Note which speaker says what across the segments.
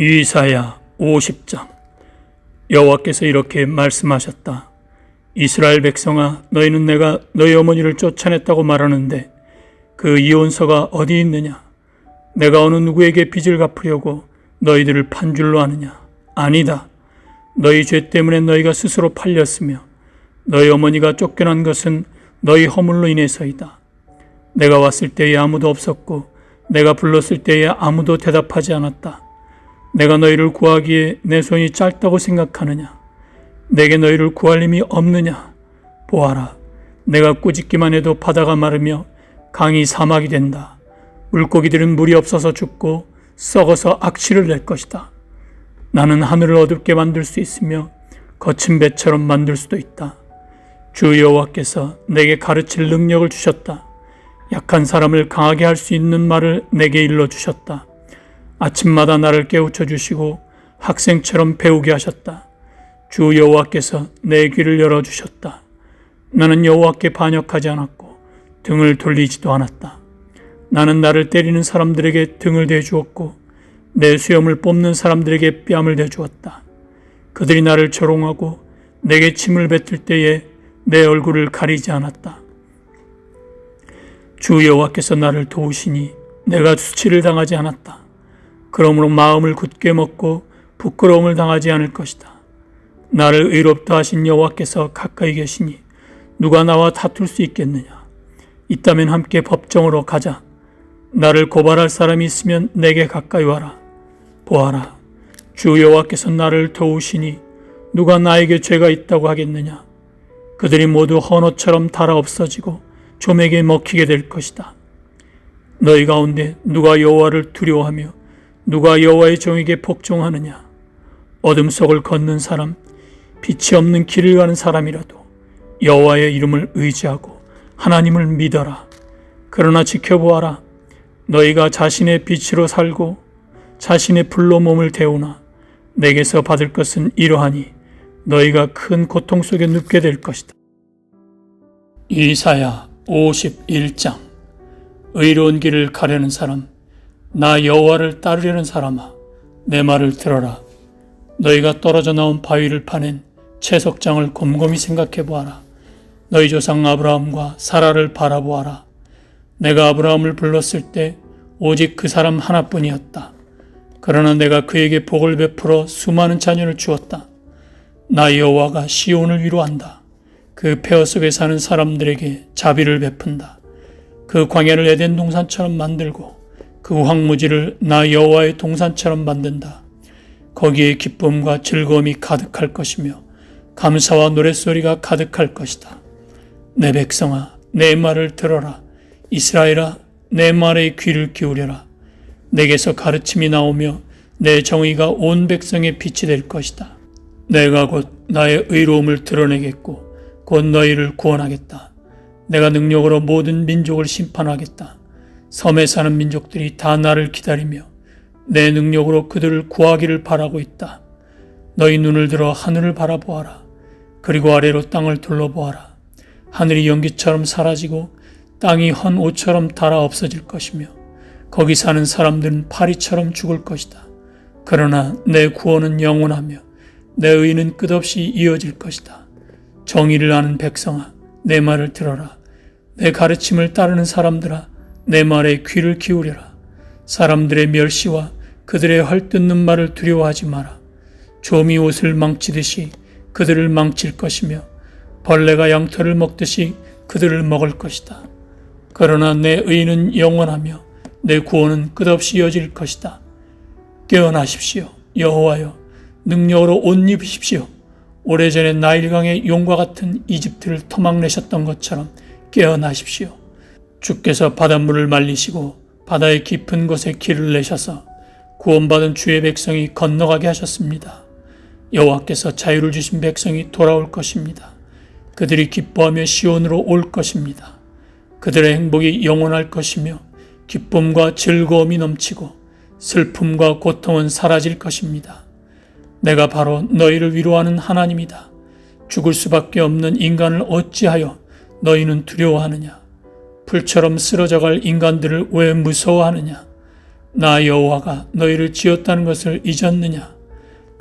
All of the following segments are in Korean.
Speaker 1: 이사야 50장 여호와께서 이렇게 말씀하셨다. 이스라엘 백성아 너희는 내가 너희 어머니를 쫓아냈다고 말하는데 그 이혼서가 어디 있느냐? 내가 어느 누구에게 빚을 갚으려고 너희들을 판줄로 아느냐? 아니다. 너희 죄 때문에 너희가 스스로 팔렸으며 너희 어머니가 쫓겨난 것은 너희 허물로 인해서이다. 내가 왔을 때에 아무도 없었고 내가 불렀을 때에 아무도 대답하지 않았다. 내가 너희를 구하기에 내 손이 짧다고 생각하느냐? 내게 너희를 구할 힘이 없느냐? 보아라. 내가 꾸짖기만 해도 바다가 마르며 강이 사막이 된다. 물고기들은 물이 없어서 죽고 썩어서 악취를 낼 것이다. 나는 하늘을 어둡게 만들 수 있으며 거친 배처럼 만들 수도 있다. 주 여호와께서 내게 가르칠 능력을 주셨다. 약한 사람을 강하게 할 수 있는 말을 내게 일러 주셨다. 아침마다 나를 깨우쳐 주시고 학생처럼 배우게 하셨다. 주 여호와께서 내 귀를 열어 주셨다. 나는 여호와께 반역하지 않았고 등을 돌리지도 않았다. 나는 나를 때리는 사람들에게 등을 대주었고 내 수염을 뽑는 사람들에게 뺨을 대주었다. 그들이 나를 조롱하고 내게 침을 뱉을 때에 내 얼굴을 가리지 않았다. 주 여호와께서 나를 도우시니 내가 수치를 당하지 않았다. 그러므로 마음을 굳게 먹고 부끄러움을 당하지 않을 것이다. 나를 의롭다 하신 여호와께서 가까이 계시니 누가 나와 다툴 수 있겠느냐? 있다면 함께 법정으로 가자. 나를 고발할 사람이 있으면 내게 가까이 와라. 보아라. 주 여호와께서 나를 도우시니 누가 나에게 죄가 있다고 하겠느냐? 그들이 모두 헌옷처럼 달아 없어지고 좀에게 먹히게 될 것이다. 너희 가운데 누가 여호와를 두려워하며 누가 여호와의 종에게 복종하느냐? 어둠 속을 걷는 사람, 빛이 없는 길을 가는 사람이라도 여호와의 이름을 의지하고 하나님을 믿어라. 그러나 지켜보아라. 너희가 자신의 빛으로 살고 자신의 불로 몸을 데우나 내게서 받을 것은 이러하니 너희가 큰 고통 속에 눕게 될 것이다. 이사야 51장 의로운 길을 가려는 사람 나 여호와를 따르려는 사람아 내 말을 들어라. 너희가 떨어져 나온 바위를 파낸 채석장을 곰곰이 생각해 보아라. 너희 조상 아브라함과 사라를 바라보아라. 내가 아브라함을 불렀을 때 오직 그 사람 하나뿐이었다. 그러나 내가 그에게 복을 베풀어 수많은 자녀를 주었다. 나 여호와가 시온을 위로한다. 그 폐허 속에 사는 사람들에게 자비를 베푼다. 그 광야를 에덴 동산처럼 만들고 그 황무지를 나 여호와의 동산처럼 만든다. 거기에 기쁨과 즐거움이 가득할 것이며 감사와 노랫소리가 가득할 것이다. 내 백성아, 내 말을 들어라. 이스라엘아, 내 말에 귀를 기울여라. 내게서 가르침이 나오며 내 정의가 온 백성의 빛이 될 것이다. 내가 곧 나의 의로움을 드러내겠고 곧 너희를 구원하겠다. 내가 능력으로 모든 민족을 심판하겠다. 섬에 사는 민족들이 다 나를 기다리며 내 능력으로 그들을 구하기를 바라고 있다. 너희 눈을 들어 하늘을 바라보아라. 그리고 아래로 땅을 둘러보아라. 하늘이 연기처럼 사라지고 땅이 헌 옷처럼 달아 없어질 것이며 거기 사는 사람들은 파리처럼 죽을 것이다. 그러나 내 구원은 영원하며 내 의는 끝없이 이어질 것이다. 정의를 아는 백성아, 내 말을 들어라. 내 가르침을 따르는 사람들아, 내 말에 귀를 기울여라. 사람들의 멸시와 그들의 헐뜯는 말을 두려워하지 마라. 조미 옷을 망치듯이 그들을 망칠 것이며 벌레가 양털을 먹듯이 그들을 먹을 것이다. 그러나 내 의는 영원하며 내 구원은 끝없이 이어질 것이다. 깨어나십시오. 여호와여 능력으로 옷 입으십시오. 오래전에 나일강의 용과 같은 이집트를 토막내셨던 것처럼 깨어나십시오. 주께서 바닷물을 말리시고 바다의 깊은 곳에 길을 내셔서 구원받은 주의 백성이 건너가게 하셨습니다. 여호와께서 자유를 주신 백성이 돌아올 것입니다. 그들이 기뻐하며 시온으로 올 것입니다. 그들의 행복이 영원할 것이며 기쁨과 즐거움이 넘치고 슬픔과 고통은 사라질 것입니다. 내가 바로 너희를 위로하는 하나님이다. 죽을 수밖에 없는 인간을 어찌하여 너희는 두려워하느냐? 풀처럼 쓰러져갈 인간들을 왜 무서워하느냐? 나 여호와가 너희를 지었다는 것을 잊었느냐?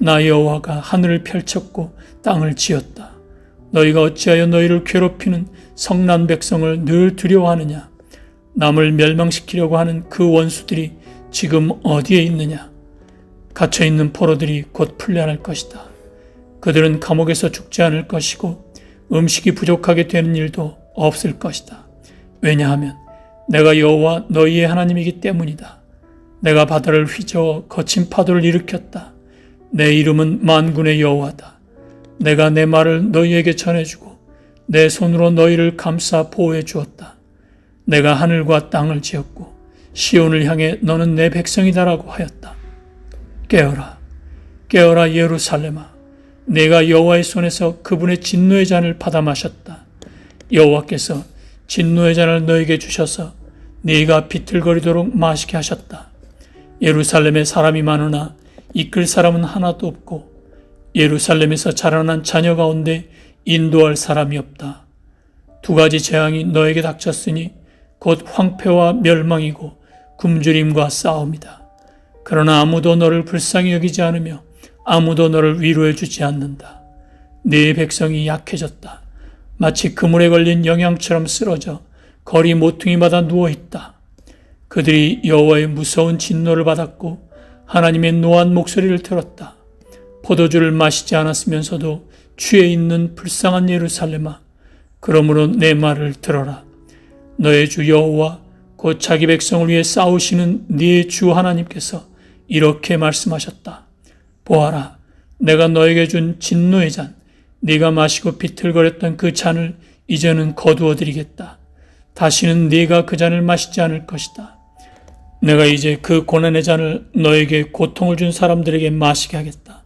Speaker 1: 나 여호와가 하늘을 펼쳤고 땅을 지었다. 너희가 어찌하여 너희를 괴롭히는 성난 백성을 늘 두려워하느냐? 남을 멸망시키려고 하는 그 원수들이 지금 어디에 있느냐? 갇혀 있는 포로들이 곧 풀려날 것이다. 그들은 감옥에서 죽지 않을 것이고 음식이 부족하게 되는 일도 없을 것이다. 왜냐하면 내가 여호와 너희의 하나님이기 때문이다. 내가 바다를 휘저어 거친 파도를 일으켰다. 내 이름은 만군의 여호와다. 내가 내 말을 너희에게 전해주고 내 손으로 너희를 감싸 보호해 주었다. 내가 하늘과 땅을 지었고 시온을 향해 너는 내 백성이다라고 하였다. 깨어라, 깨어라 예루살렘아, 내가 여호와의 손에서 그분의 진노의 잔을 받아 마셨다. 여호와께서 진노의 잔을 너에게 주셔서 네가 비틀거리도록 마시게 하셨다. 예루살렘에 사람이 많으나 이끌 사람은 하나도 없고 예루살렘에서 자라난 자녀 가운데 인도할 사람이 없다. 두 가지 재앙이 너에게 닥쳤으니 곧 황폐와 멸망이고 굶주림과 싸움이다. 그러나 아무도 너를 불쌍히 여기지 않으며 아무도 너를 위로해 주지 않는다. 네 백성이 약해졌다. 마치 그물에 걸린 영양처럼 쓰러져 거리 모퉁이마다 누워 있다. 그들이 여호와의 무서운 진노를 받았고 하나님의 노한 목소리를 들었다. 포도주를 마시지 않았으면서도 취해 있는 불쌍한 예루살렘아, 그러므로 내 말을 들어라. 너의 주 여호와 곧 자기 백성을 위해 싸우시는 네 주 하나님께서 이렇게 말씀하셨다. 보아라, 내가 너에게 준 진노의 잔, 네가 마시고 비틀거렸던 그 잔을 이제는 거두어 드리겠다. 다시는 네가 그 잔을 마시지 않을 것이다. 내가 이제 그 고난의 잔을 너에게 고통을 준 사람들에게 마시게 하겠다.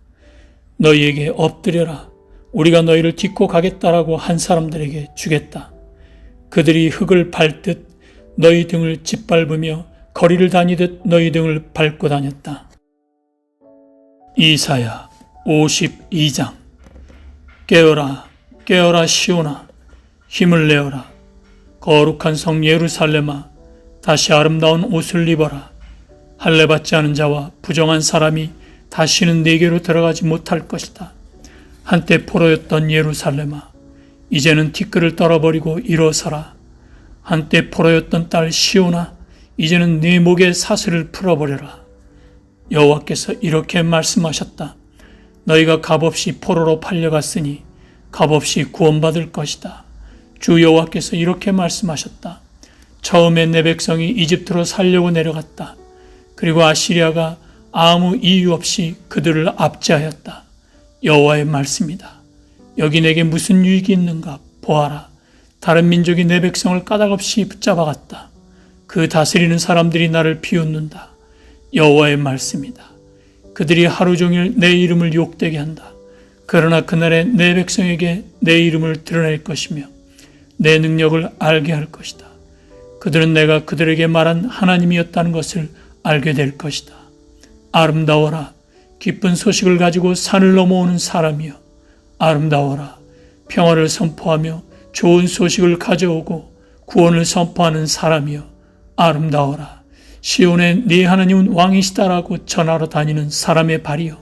Speaker 1: 너희에게 엎드려라. 우리가 너희를 딛고 가겠다라고 한 사람들에게 주겠다. 그들이 흙을 밟듯 너희 등을 짓밟으며 거리를 다니듯 너희 등을 밟고 다녔다. 이사야 52장 깨어라 깨어라 시오나 힘을 내어라 거룩한 성 예루살렘아 다시 아름다운 옷을 입어라 할례 받지 않은 자와 부정한 사람이 다시는 네게로 들어가지 못할 것이다. 한때 포로였던 예루살렘아 이제는 티끌을 떨어버리고 일어서라. 한때 포로였던 딸 시오나 이제는 네 목에 사슬을 풀어버려라. 여호와께서 이렇게 말씀하셨다. 너희가 값없이 포로로 팔려갔으니 값없이 구원받을 것이다. 주 여호와께서 이렇게 말씀하셨다. 처음에 내 백성이 이집트로 살려고 내려갔다. 그리고 아시리아가 아무 이유 없이 그들을 압제하였다. 여호와의 말씀이다. 여기 내게 무슨 유익이 있는가 보아라. 다른 민족이 내 백성을 까닭없이 붙잡아갔다. 그 다스리는 사람들이 나를 비웃는다. 여호와의 말씀이다. 그들이 하루 종일 내 이름을 욕되게 한다. 그러나 그날에 내 백성에게 내 이름을 드러낼 것이며 내 능력을 알게 할 것이다. 그들은 내가 그들에게 말한 하나님이었다는 것을 알게 될 것이다. 아름다워라. 기쁜 소식을 가지고 산을 넘어오는 사람이여. 아름다워라. 평화를 선포하며 좋은 소식을 가져오고 구원을 선포하는 사람이여. 아름다워라. 시온의 네 하나님은 왕이시다라고 전하러 다니는 사람의 발이여.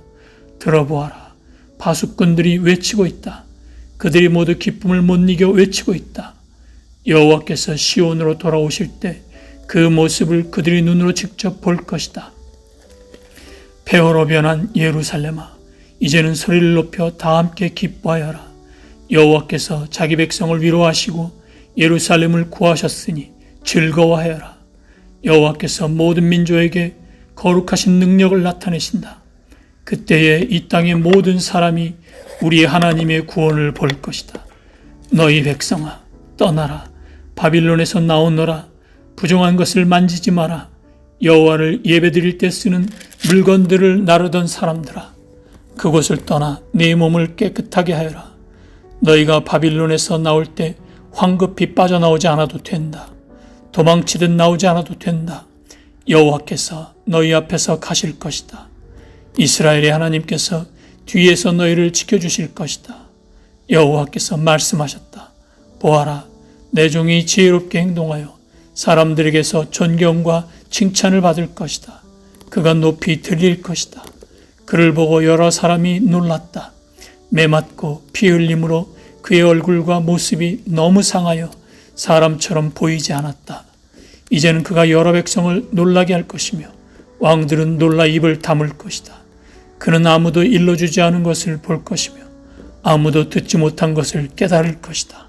Speaker 1: 들어보아라. 파수꾼들이 외치고 있다. 그들이 모두 기쁨을 못 이겨 외치고 있다. 여호와께서 시온으로 돌아오실 때 그 모습을 그들이 눈으로 직접 볼 것이다. 폐허로 변한 예루살렘아, 이제는 소리를 높여 다 함께 기뻐하여라. 여호와께서 자기 백성을 위로하시고 예루살렘을 구하셨으니 즐거워하여라. 여호와께서 모든 민족에게 거룩하신 능력을 나타내신다. 그때에 이 땅의 모든 사람이 우리 하나님의 구원을 볼 것이다. 너희 백성아, 떠나라. 바빌론에서 나오너라. 부정한 것을 만지지 마라. 여호와를 예배드릴 때 쓰는 물건들을 나르던 사람들아 그곳을 떠나 네 몸을 깨끗하게 하여라 너희가 바빌론에서 나올 때 황급히 빠져나오지 않아도 된다 도망치듯 나오지 않아도 된다 여호와께서 너희 앞에서 가실 것이다 이스라엘의 하나님께서 뒤에서 너희를 지켜주실 것이다 여호와께서 말씀하셨다 보아라 내 종이 지혜롭게 행동하여 사람들에게서 존경과 칭찬을 받을 것이다. 그가 높이 들릴 것이다. 그를 보고 여러 사람이 놀랐다. 매맞고 피 흘림으로 그의 얼굴과 모습이 너무 상하여 사람처럼 보이지 않았다. 이제는 그가 여러 백성을 놀라게 할 것이며 왕들은 놀라 입을 다물 것이다. 그는 아무도 일러주지 않은 것을 볼 것이며 아무도 듣지 못한 것을 깨달을 것이다.